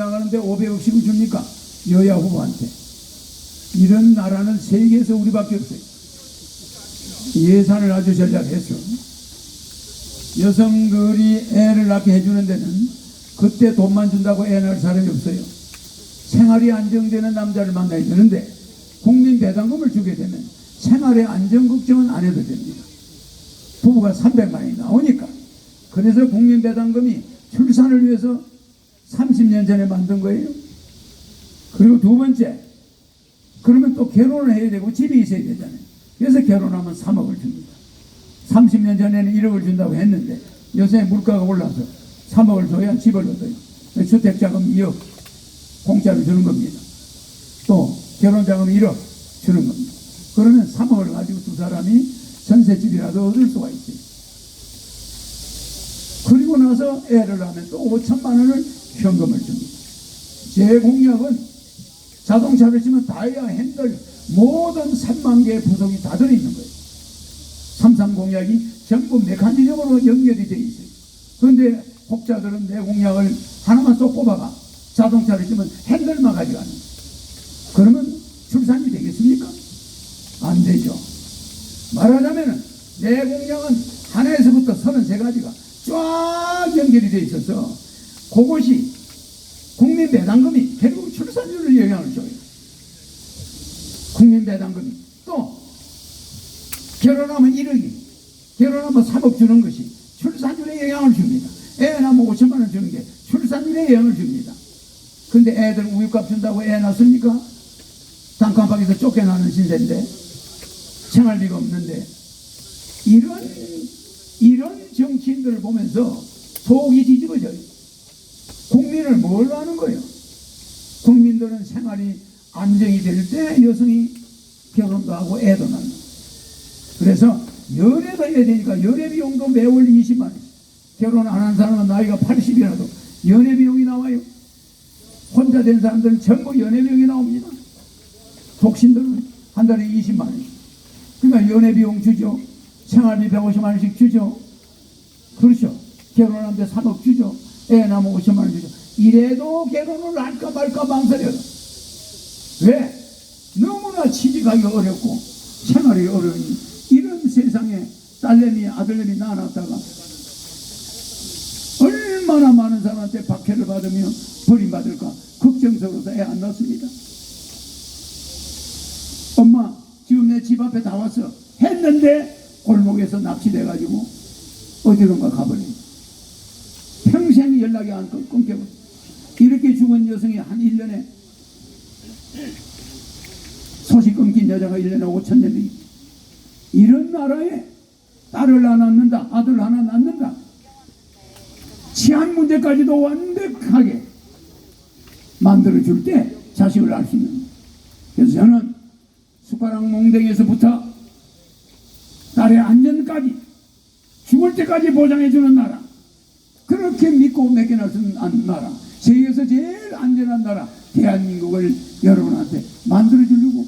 나가는데 500억씩을 줍니까? 여야 후보한테. 이런 나라는 세계에서 우리밖에 없어요. 예산을 아주 전략했어. 여성들이 애를 낳게 해주는 데는 그때 돈만 준다고 애 낳을 사람이 없어요. 생활이 안정되는 남자를 만나야 되는데 국민 배당금을 주게 되면 생활의 안정 걱정은 안 해도 됩니다. 부부가 300만 원이 나오니까. 그래서 국민 배당금이 출산을 위해서 30년 전에 만든 거예요. 그리고 두 번째, 그러면 또 결혼을 해야 되고 집이 있어야 되잖아요. 그래서 결혼하면 3억을 줍니다. 30년 전에는 1억을 준다고 했는데 요새 물가가 올라서 3억을 줘야 집을 얻어요. 주택자금 2억 공짜로 주는 겁니다. 또 결혼자금 1억 주는 겁니다. 그러면 3억을 가지고 두 사람이 전셋집이라도 얻을 수가 있어요. 그리고 나서 애를 낳으면 또 5천만 원을 현금을 줍니다. 제 공약은 자동차를 치면 다이아 핸들 모든 3만 개의 부속이 다 들어있는 거예요. 삼삼 공약이 전부 메커니즘으로 연결이 되어 있어요. 그런데 혹자들은 내 공약을 하나만 쏙 뽑아가 자동차를 치면 핸들만 가져가는. 그러면 출산이 되겠습니까? 안 되죠. 말하자면은 내 공약은 하나에서부터 33가지가 쫙 연결이 되어 있어서 그것이 국민 배당금이 결국 출산율을 영향을 줘요. 국민 배당금이 또 결혼하면 1억이 결혼하면 3억 주는 것이 출산율에 영향을 줍니다. 애 낳으면 5천만 원 주는 게 출산율에 영향을 줍니다. 근데 애들 우유값 준다고 애 낳습니까? 단칸방에서 쫓겨나는 신세인데 생활비가 없는데 이런 이런 정치인들을 보면서 속이 뒤집어져요. 국민을 뭘로 하는 거예요? 국민들은 생활이 안정이 될 때 여성이 결혼도 하고 애도 낳는 그래서 열애가 해야 되니까 열애 비용도 매월 20만 원. 결혼 안 한 사람은 나이가 80이라도 연애 비용이 나와요. 혼자 된 사람들은 전부 연애 비용이 나옵니다. 독신들은 한 달에 20만 원. 그러니까 연애 비용 주죠. 생활비 150만 원씩 주죠. 그렇죠. 결혼하는데 3억 주죠. 애 낳으면 50만 원 주죠. 이래도 결혼을 할까 말까 망설여요. 왜? 너무나 취직하기 어렵고 생활이 어려우니 이런 세상에 딸내미 아들내미 낳아놨다가 얼마나 많은 사람한테 박해를 받으며 버림받을까 걱정스러워서 애 안 낳습니다. 엄마 지금 내 집 앞에 다 왔어 했는데 골목에서 납치돼가지고 어디론가 가버린 연락이 안 끊- 끊겨버려 이렇게 죽은 여성이 한 1년에 소식 끊긴 여자가 1년에 5천 명이 이런 나라에 딸을 하나 낳는다 아들 하나 낳는다 치안 문제까지도 완벽하게 만들어줄 때 자식을 낳을 수 있는. 그래서 저는 숟가락 몽댕이에서부터 딸의 안전까지 죽을 때까지 보장해주는 나라 그렇게 믿고 매겨놨던 나라 세계에서 제일 안전한 나라 대한민국을 여러분한테 만들어주려고